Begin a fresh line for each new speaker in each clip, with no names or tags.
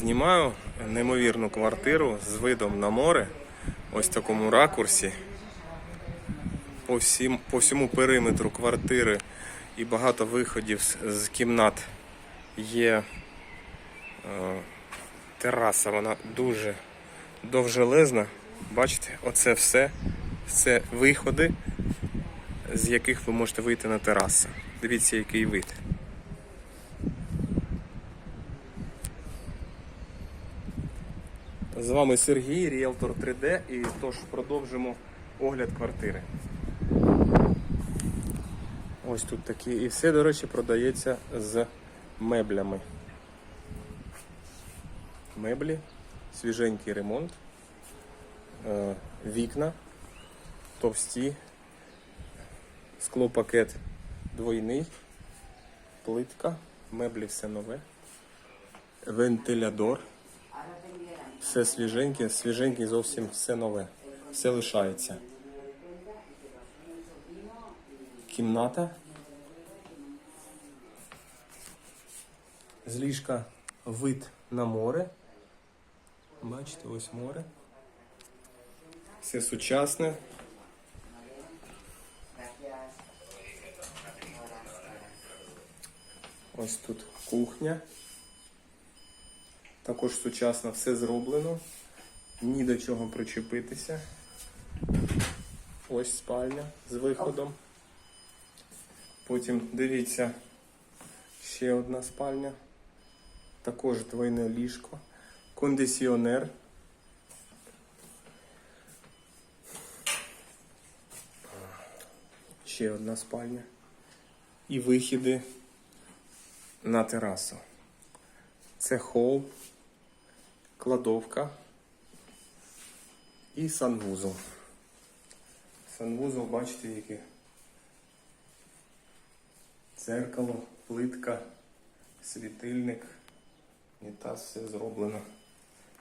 Знімаю неймовірну квартиру з видом на море. Ось такому ракурсі. По, всім, по всьому периметру квартири і багато виходів з, з кімнат є е, тераса. Вона дуже довжелезна. Бачите, оце все. Це виходи, з яких ви можете вийти на терасу. Дивіться, який вид. З вами Сергій, Ріелтор 3D, і тож продовжимо огляд квартири. Ось тут такі. І все, до речі, продається з меблями. Меблі, свіженький ремонт, е, вікна, товсті, склопакет двойний, плитка, меблі все нове, вентилядор. Все свіженьке, свіженьке зовсім все нове. Все лишається. Кімната. З ліжка вид на море. Бачите, ось море. Все сучасне. Ось тут кухня. Також сучасно все зроблено. Ні до чого причепитися. Ось спальня з виходом. Потім дивіться ще одна спальня. Також двойне ліжко. Кондиціонер. Ще одна спальня. І вихіди на терасу. Це хол, кладовка і санвузол. Санвузол, бачите, яке дзеркало, плитка, світильник, унітаз, все зроблено.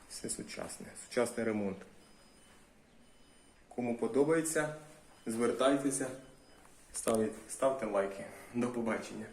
Все сучасне. Сучасний ремонт. Кому подобається, звертайтеся, ставте лайки. До побачення.